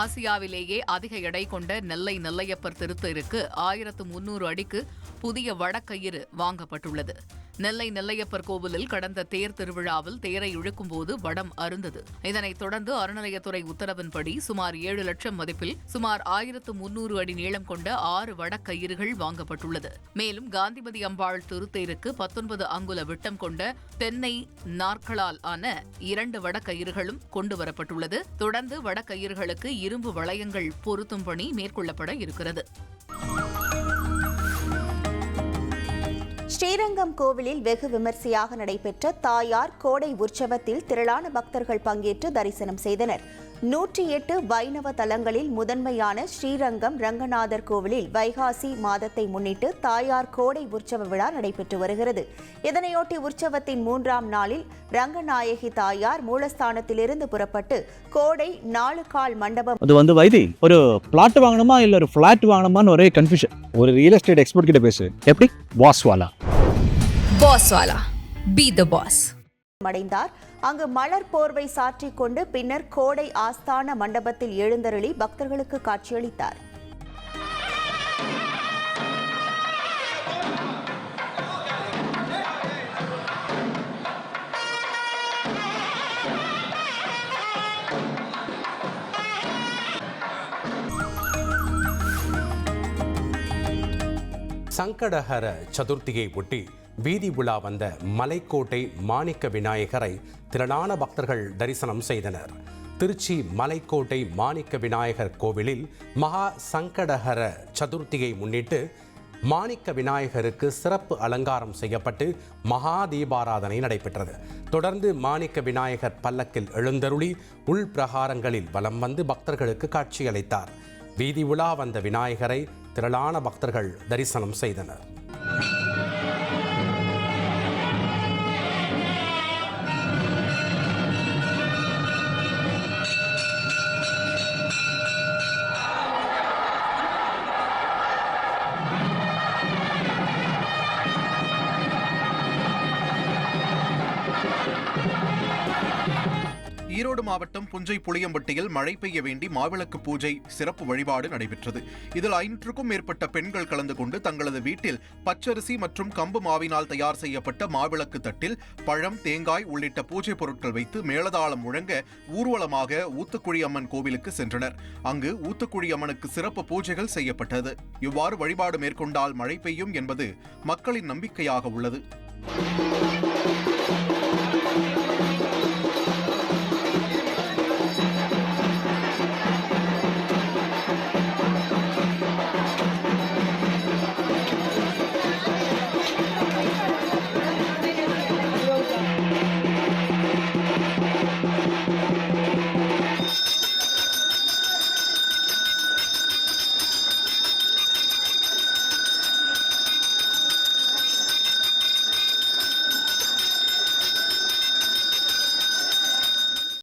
ஆசியாவிலேயே அதிக எடை கொண்ட நெல்லை நெல்லையப்பர் திருத்தருக்கு ஆயிரத்து முன்னூறு அடிக்கு புதிய வடக்கயிறு வாங்கப்பட்டுள்ளது. நெல்லை நெல்லையப்பர் கோவிலில் கடந்த தேர் திருவிழாவில் தேரை இழுக்கும்போது வடம் அருந்தது. இதனைத் தொடர்ந்து அறநிலையத்துறை உத்தரவின்படி சுமார் ஏழு லட்சம் மதிப்பில் சுமார் ஆயிரத்து முன்னூறு அடி நீளம் கொண்ட ஆறு வடக்கயிறுகள் வாங்கப்பட்டுள்ளது. மேலும் காந்திமதி அம்பாள் திருத்தேருக்கு பத்தொன்பது அங்குல விட்டம் கொண்ட தென்னை நாற்களால் ஆன இரண்டு வடக்கயிறுகளும் கொண்டு வரப்பட்டுள்ளது. தொடர்ந்து வடக்கயிறுகளுக்கு இரும்பு வளையங்கள் பொருத்தும் பணி மேற்கொள்ளப்பட இருக்கிறது. ஸ்ரீரங்கம் கோவிலில் வெகு விமர்சையாக நடைபெற்ற தாயார் கோடை உற்சவத்தில் திரளான பக்தர்கள் பங்கேற்று தரிசனம் செய்தனர். நூற்றி எட்டு வைணவ தலங்களில் முதன்மையான ஸ்ரீரங்கம் ரங்கநாதர் கோவிலில் வைகாசி மாதத்தை முன்னிட்டு தாயார் கோடை உற்சவ விழா நடைபெற்று வருகிறது. இதனையொட்டி உற்சவத்தின் மூன்றாம் நாளில் ரங்கநாயகி தாயார் மூலஸ்தானத்திலிருந்து புறப்பட்டு கோடை நாலு கால் மண்டபம் அது வந்து வைதி ஒரு பிளாட் வாங்கணுமா இல்ல ஒரு ஃபிளாட் வாங்கணுமான்னு ஒரே கன்ஃபியூஷன் ஒரு ரியல் எஸ்டேட் எக்ஸ்பர்ட் கிட்ட பேசு. எப்படி? வாஸ்வாலா Boss Wala. Be the boss. அடைந்தார் அங்கு மலர் போர்வை சாற்றிக் கொண்டு பின்னர் கோடை ஆஸ்தான மண்டபத்தில் எழுந்தருளி பக்தர்களுக்கு காட்சியளித்தார் சங்கடஹர சதுர்த்தியை ஒட்டி வீதி உலா வந்த மலைக்கோட்டை மாணிக்க விநாயகரை திரளான பக்தர்கள் தரிசனம் செய்தனர். திருச்சி மலைக்கோட்டை மாணிக்க விநாயகர் கோவிலில் மகா சங்கடஹர சதுர்த்தியை முன்னிட்டு மாணிக்க விநாயகருக்கு சிறப்பு அலங்காரம் செய்யப்பட்டு மகா தீபாராதனை நடைபெற்றது. தொடர்ந்து மாணிக்க விநாயகர் பல்லக்கில் எழுந்தருளி உள் பிரகாரங்களில் வலம் வந்து பக்தர்களுக்கு காட்சியளித்தார். வீதி உலா வந்த விநாயகரை திரளான பக்தர்கள் தரிசனம் செய்தனர். ஈரோடு மாவட்டம் புஞ்சை புளியம்பட்டியில் மழை பெய்ய வேண்டி மாவிளக்கு பூஜை சிறப்பு வழிபாடு நடைபெற்றது. இதில் ஐநூற்றுக்கும் மேற்பட்ட பெண்கள் கலந்து கொண்டு தங்களது வீட்டில் பச்சரிசி மற்றும் கம்பு மாவினால் தயார் செய்யப்பட்ட மாவிளக்கு தட்டில் பழம் தேங்காய் உள்ளிட்ட பூஜை பொருட்கள் வைத்து மேளதாளம் முழங்க ஊர்வலமாக ஊத்துக்குழி அம்மன் கோவிலுக்கு சென்றனர். அங்கு ஊத்துக்குழி அம்மனுக்கு சிறப்பு பூஜைகள் செய்யப்பட்டது. இவ்வாறு வழிபாடு மேற்கொண்டால் மழை பெய்யும் என்பது மக்களின் நம்பிக்கையாக உள்ளது.